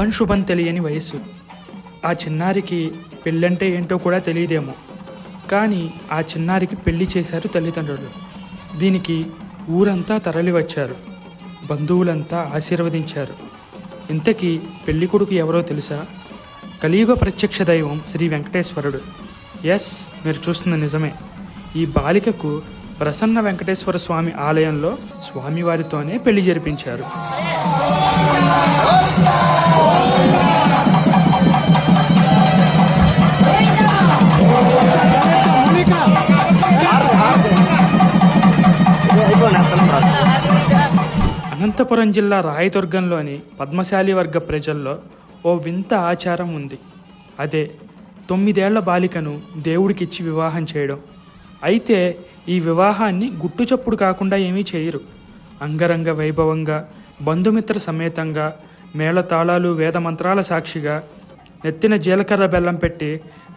అభం శుభం తెలియని వయస్సు. ఆ చిన్నారికి పెళ్ళంటే ఏంటో కూడా తెలియదేమో. కానీ ఆ చిన్నారికి పెళ్ళి చేశారు తల్లిదండ్రులు. దీనికి ఊరంతా తరలి వచ్చారు బంధువులంతా ఆశీర్వదించారు. ఇంతకీ పెళ్ళి కొడుకు ఎవరో తెలుసా? కలియుగ ప్రత్యక్ష దైవం శ్రీ వెంకటేశ్వరుడు. ఎస్ మీరు చూస్తున్న నిజమే. ఈ బాలికకు ప్రసన్న వెంకటేశ్వర స్వామి ఆలయంలో స్వామివారితోనే పెళ్ళి జరిపించారు. అనంతపురం జిల్లా రాయదుర్గంలోని పద్మశాలి వర్గ ప్రజల్లో ఓ వింత ఆచారం ఉంది. అదే తొమ్మిదేళ్ళ బాలికను దేవుడికిచ్చి వివాహం చేయడం. అయితే ఈ వివాహాన్ని గుట్టుచప్పుడు కాకుండా ఏమీ చేయరు. అంగరంగ వైభవంగా బంధుమిత్ర సమేతంగా మేళతాళాలు వేదమంత్రాల సాక్షిగా నెత్తిన జీలకర్ర బెల్లం పెట్టి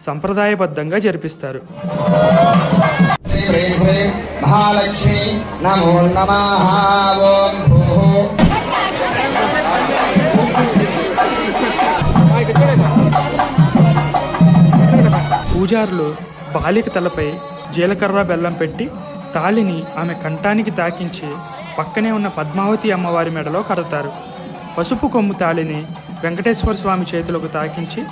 సంప్రదాయబద్ధంగా జరిపిస్తారు. మహాలక్ష్మి నమో ఓం పూజారులు బాలిక తలపై జీలకర్ర బెల్లం పెట్టి తాళిని ఆమె కంఠానికి తాకించి పక్కనే ఉన్న పద్మావతి అమ్మవారి మెడలో కడతారు. పసుపు కొమ్ము తాళిని వెంకటేశ్వర స్వామి చేతులకు తాకించి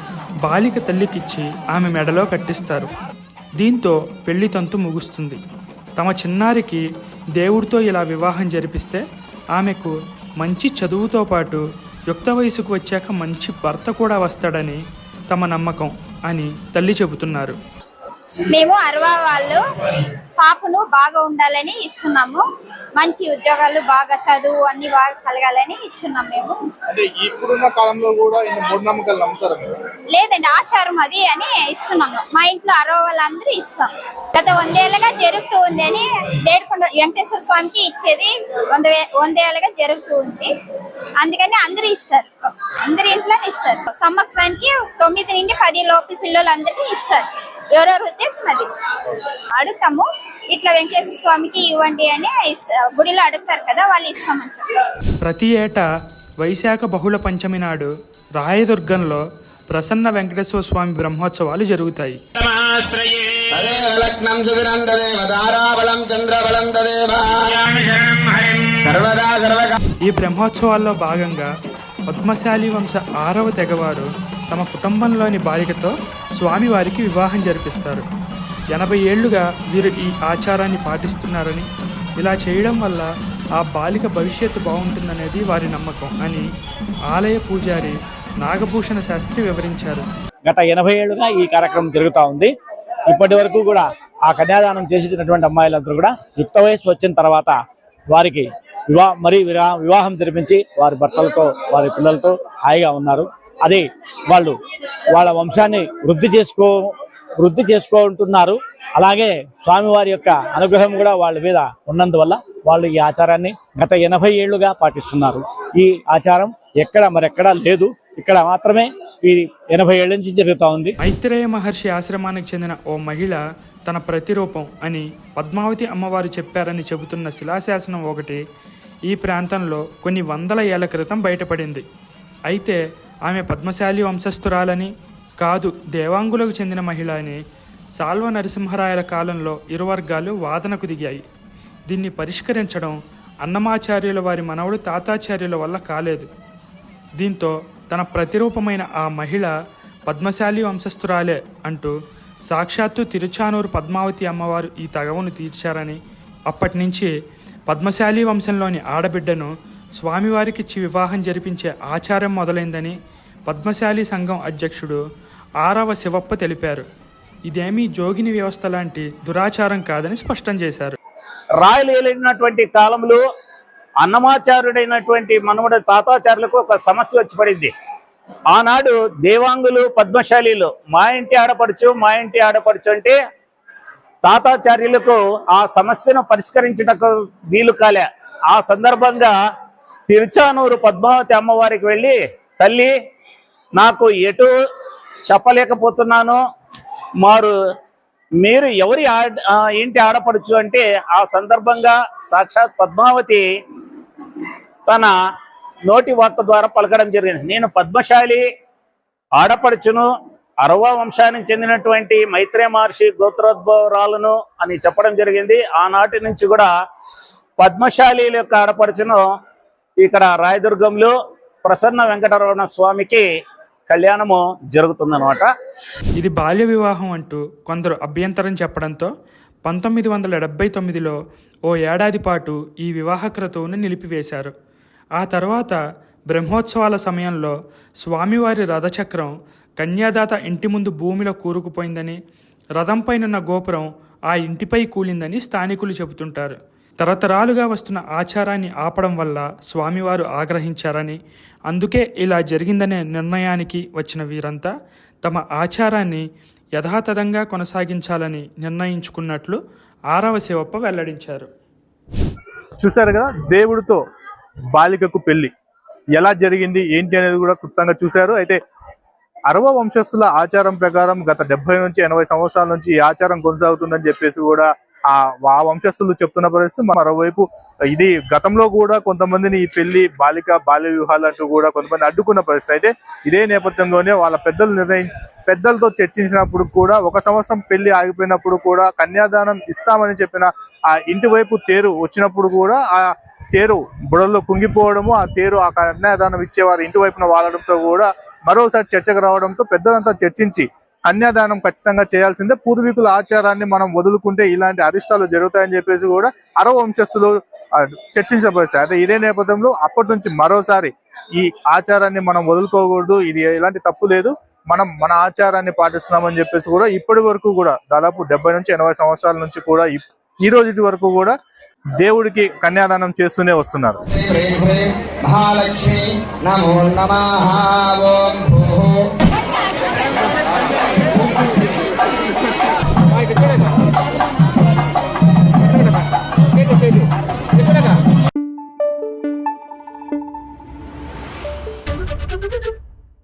బాలిక తల్లికిచ్చి ఆమె మెడలో కట్టిస్తారు. దీంతో పెళ్ళి తంతు ముగుస్తుంది. తమ చిన్నారికి దేవుడితో ఇలా వివాహం జరిపిస్తే ఆమెకు మంచి చదువుతో పాటు యుక్త వయసుకు వచ్చాక మంచి భర్త కూడా వస్తాడని తమ నమ్మకం అని తల్లి చెబుతున్నారు. మేము అరవా వాళ్ళు పాపను బాగా ఉండాలని ఇస్తున్నాము. మంచి ఉద్యోగాలు బాగా చదువు అన్ని బాగా కలగాలని ఇస్తున్నాం మేము. అంటే ఇప్పుడున్న కాలంలో కూడా మూఢనమ్మకాలు నమ్ముతారు లేదండి ఆచారం అది అని ఇస్తున్నాము. మా ఇంట్లో అరవ వాళ్ళందరూ ఇస్తాం. గత వందేళ్ళగా జరుగుతూ ఉంది అని వేడుకొండ వెంకటేశ్వర స్వామికి ఇచ్చేది వంద వందేళ్ళగా జరుగుతూ ఉంది. అందుకని అందరూ ఇస్తారు. అందరి ఇంట్లోనే ఇస్తారు. సంవత్సరానికి తొమ్మిది నుండి పది లోపల పిల్లలందరికీ ఇస్తారు. ఎవరెవరి ఉద్దేశం అది? అడుగుతాము. ఇట్లా వెంకటేశ్వర స్వామికి ఇవ్వండి అని గుడిలో అడుగుతారు కదా వాళ్ళు ఇస్తామని చెప్తారు ప్రతి ఏటా వైశాఖ బహుళ పంచమి నాడు రాయదుర్గంలో ప్రసన్న వెంకటేశ్వర స్వామి బ్రహ్మోత్సవాలు జరుగుతాయి. లగ్నం చంద్రబలం సర్వదా ఈ బ్రహ్మోత్సవాల్లో భాగంగా పద్మశాలి వంశ ఆరవ తెగవారు తమ కుటుంబంలోని బాలికతో స్వామివారికి వివాహం జరిపిస్తారు. ఎనభై ఏళ్ళుగా వీరు ఈ ఆచారాన్ని పాటిస్తున్నారని ఇలా చేయడం వల్ల ఆ బాలిక భవిష్యత్తు బాగుంటుందనేది వారి నమ్మకం అని ఆలయ పూజారి నాగభూషణ శాస్త్రి వివరించారు. గత ఎనభై ఏళ్ళుగా ఈ కార్యక్రమం జరుగుతూ ఉంది. ఇప్పటి వరకు కూడా ఆ కన్యాదానం చేసినటువంటి అమ్మాయిలందరూ కూడా యుక్త వయస్సు వచ్చిన తర్వాత వారికి వివా మరి వివాహం జరిపించి వారి భర్తలతో వారి పిల్లలతో హాయిగా ఉన్నారు. అది వాళ్ళు వాళ్ళ వంశాన్ని వృద్ధి చేసుకో వృద్ధి చేసుకుంటున్నారు. అలాగే స్వామివారి యొక్క అనుగ్రహం కూడా వాళ్ళ మీద ఉన్నందువల్ల వాళ్ళు ఈ ఆచారాన్ని గత ఎనభై ఏళ్ళుగా పాటిస్తున్నారు. ఈ ఆచారం ఎక్కడ మరెక్కడా లేదు. ఇక్కడ మాత్రమే ఈ ఎనభై ఏళ్ళ నుంచి జరుగుతూ ఉంది. మైత్రేయ మహర్షి ఆశ్రమానికి చెందిన ఓ మహిళ తన ప్రతిరూపం అని పద్మావతి అమ్మవారు చెప్పారని చెబుతున్న శిలాశాసనం ఒకటి ఈ ప్రాంతంలో కొన్ని వందల ఏళ్ళ క్రితం బయటపడింది. అయితే ఆమె పద్మశాలి వంశస్థురాలని కాదు దేవాంగులకు చెందిన మహిళ అని సాల్వ నరసింహరాయల కాలంలో ఇరు వర్గాలు వాదనకు దిగాయి. దీన్ని పరిష్కరించడం అన్నమాచార్యుల వారి మనవడు తాతాచార్యుల వల్ల కాలేదు. దీంతో తన ప్రతిరూపమైన ఆ మహిళ పద్మశాలి వంశస్థురాలే అంటూ సాక్షాత్తు తిరుచానూరు పద్మావతి అమ్మవారు ఈ తగవును తీర్చారని అప్పటి నుంచి పద్మశాలి వంశంలోని ఆడబిడ్డను స్వామివారికిచ్చి వివాహం జరిపించే ఆచారం మొదలైందని పద్మశాలి సంఘం అధ్యక్షుడు ఆరవ శివప్ప తెలిపారు. ఇదేమీ జోగిని వ్యవస్థ లాంటి దురాచారం కాదని స్పష్టం చేశారు. రాయలు కాలంలో అన్నమాచార్యుడైనటువంటి మనవడు తాతాచారులకు ఒక సమస్య వచ్చి పడింది. ఆనాడు దేవాంగులు పద్మశాలీలు మా ఇంటి ఆడపడుచు మా ఇంటి ఆడపడుచు అంటే తాతాచార్యులకు ఆ సమస్యను పరిష్కరించుటకు వీలు కాలే. ఆ సందర్భంగా తిరుచానూరు పద్మావతి అమ్మవారికి వెళ్ళి తల్లి నాకు ఎటు చెప్పలేకపోతున్నాను. మారు మీరు ఎవరి ఆడ ఆ, ఇంటి ఆడపడుచు అంటే ఆ సందర్భంగా సాక్షాత్ పద్మావతి తన నోటి వార్త ద్వారా పలకడం జరిగింది. నేను పద్మశాలి ఆడపడుచును అరవ వంశానికి చెందినటువంటి మైత్రే మహర్షి గోత్రోద్భవరాలను అని చెప్పడం జరిగింది. ఆనాటి నుంచి కూడా పద్మశాలి యొక్క ఆడపడుచును ఇక్కడ రాయదుర్గంలో ప్రసన్న వెంకటరమణ స్వామికి కళ్యాణము జరుగుతుందన్నమాట. ఇది బాల్య వివాహం అంటూ కొందరు అభ్యంతరం చెప్పడంతో పంతొమ్మిది వందల డెబ్బై తొమ్మిదిలో ఓ ఏడాది పాటు ఈ వివాహ క్రతువును నిలిపివేశారు. ఆ తర్వాత బ్రహ్మోత్సవాల సమయంలో స్వామివారి రథచక్రం కన్యాదాత ఇంటి ముందు భూమిలో కూరుకుపోయిందని రథంపైనున్న గోపురం ఆ ఇంటిపై కూలిందని స్థానికులు చెబుతుంటారు. తరతరాలుగా వస్తున్న ఆచారాన్ని ఆపడం వల్ల స్వామివారు ఆగ్రహించారని అందుకే ఇలా జరిగిందనే నిర్ణయానికి వచ్చిన వీరంతా తమ ఆచారాన్ని యథాతథంగా కొనసాగించాలని నిర్ణయించుకున్నట్లు ఆరవ శివప్ప వెల్లడించారు. చూశారు కదా? దేవుడితో బాలికకు పెళ్ళి. ఎలా జరిగింది ఏంటి అనేది కూడా క్లుప్తంగా చూశారు. అయితే అరవ వంశస్థుల ఆచారం ప్రకారం గత డెబ్బై నుంచి ఎనభై సంవత్సరాల నుంచి ఈ ఆచారం కొనసాగుతుందని చెప్పేసి కూడా ఆ ఆ వంశస్థులు చెప్తున్న పరిస్థితి. మరోవైపు ఇది గతంలో కూడా కొంతమందిని ఈ పెళ్ళి బాలిక బాల్య వివాహాలు అంటూ కూడా కొంతమంది అడ్డుకున్న పరిస్థితి. అయితే ఇదే నేపథ్యంలోనే వాళ్ళ పెద్దలు నిర్ణయం పెద్దలతో చర్చించినప్పుడు కూడా ఒక సంవత్సరం పెళ్ళి ఆగిపోయినప్పుడు కూడా కన్యాదానం ఇస్తామని చెప్పిన ఆ ఇంటి వైపు తేరు వచ్చినప్పుడు కూడా ఆ తేరు బుడల్లో కుంగిపోవడము ఆ తేరు ఆ కన్యాదానం ఇచ్చేవారు ఇంటి వైపున వాలడంతో కూడా మరోసారి చర్చకు రావడంతో పెద్దలంతా చర్చించి కన్యాదానం ఖచ్చితంగా చేయాల్సిందే. పూర్వీకుల ఆచారాన్ని మనం వదులుకుంటే ఇలాంటి అరిష్టాలు జరుగుతాయని చెప్పేసి కూడా అరవ వంశస్థులు ఆ, అదే అయితే ఇదే నేపథ్యంలో అప్పటి నుంచి మరోసారి ఈ ఆచారాన్ని మనం వదులుకోకూడదు. ఇది ఎలాంటి తప్పు లేదు. మనం మన ఆచారాన్ని పాటిస్తున్నామని చెప్పేసి కూడా ఇప్పటి వరకు కూడా దాదాపు డెబ్బై నుంచి ఎనభై సంవత్సరాల నుంచి కూడా ఈ రోజు వరకు కూడా దేవుడికి కన్యాదానం చేస్తూనే వస్తున్నారు.